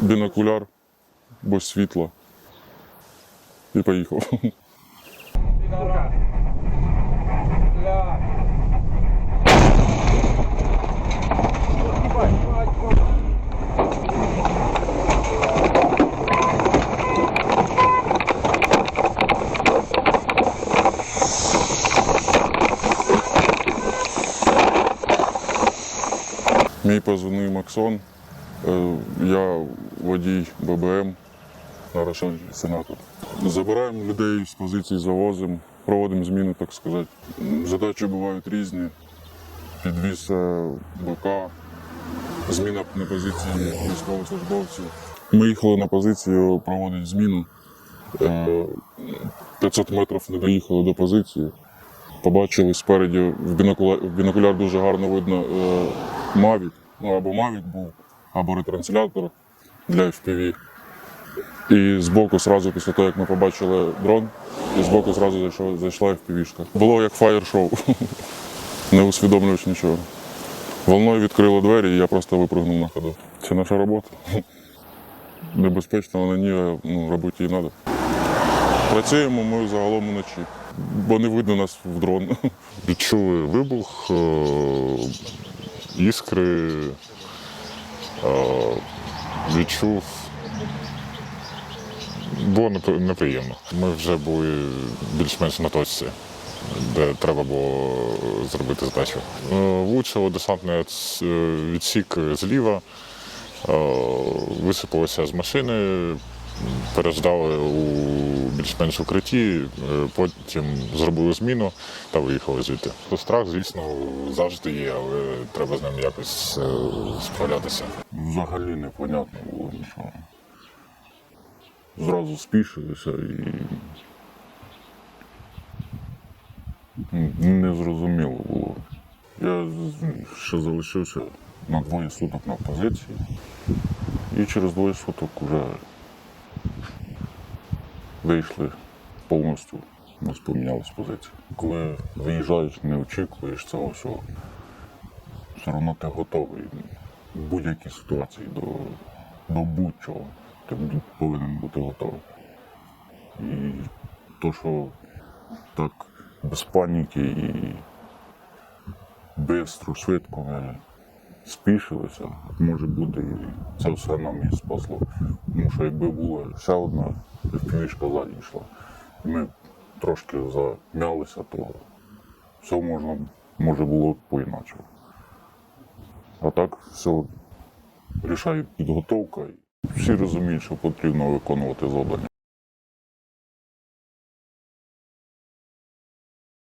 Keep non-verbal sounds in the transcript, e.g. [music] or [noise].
бінокуляр, без світла. І поїхав. Мій позивний Максон. Е, Я водій ББМ Рошен сенатор. Забираємо людей з позицій, завозимо, проводимо зміни, так сказати. Задачі бувають різні. Підвіз е, БК, зміна на позиції військовослужбовців. Ми їхали на позицію проводити зміну. Е, 500 метрів не доїхали до позиції. Побачили спереді в бінокуляр, дуже гарно видно е, Mavic, ну або Mavic був, або ретранслятор для FPV. І збоку, сразу після того, як ми побачили дрон, і збоку зразу зайшла, зайшла FPV-шка. Було як фаєр-шоу, [laughs] не усвідомлюючи нічого. Волною відкрило двері, і я просто випрыгнув на ходу. Це наша робота. [laughs] Небезпечно, але ні, ну, робити її треба. Працюємо ми загалом вночі, бо не видно нас в дрон. [laughs] Відчули вибух, е, іскри, відчув. Було неприємно. Ми вже були більш-менш на точці, де треба було зробити здачу. Е, Влучило десантний е, відсік зліва, е, висипалося з машини, переждали у більш-менш укритті, е, потім зробили зміну та виїхали звідти. Страх, звісно, завжди є, але треба з ним якось е, справлятися. Взагалі непонятно було нічого. Зразу спішилися і не зрозуміло було. Я ще залишився на двоє суток на позиції, і через двоє суток вже вийшли повністю. У нас помінялась позиція. Коли виїжджаєш, не очікуєш цього всього все одно ти готовий в будь-якій ситуації до, до будь-чого. Ти повинен бути готовий. І то, що так без паніки і швидко, швидко ми спішилися, може бути, і це все нам і спасло. Тому що якби була ще одна півішка ззаді йшла, і ми трошки зам'ялися, то все можна, може було по-іначе. А так все рішає підготовка. Всі розуміють, що потрібно виконувати завдання.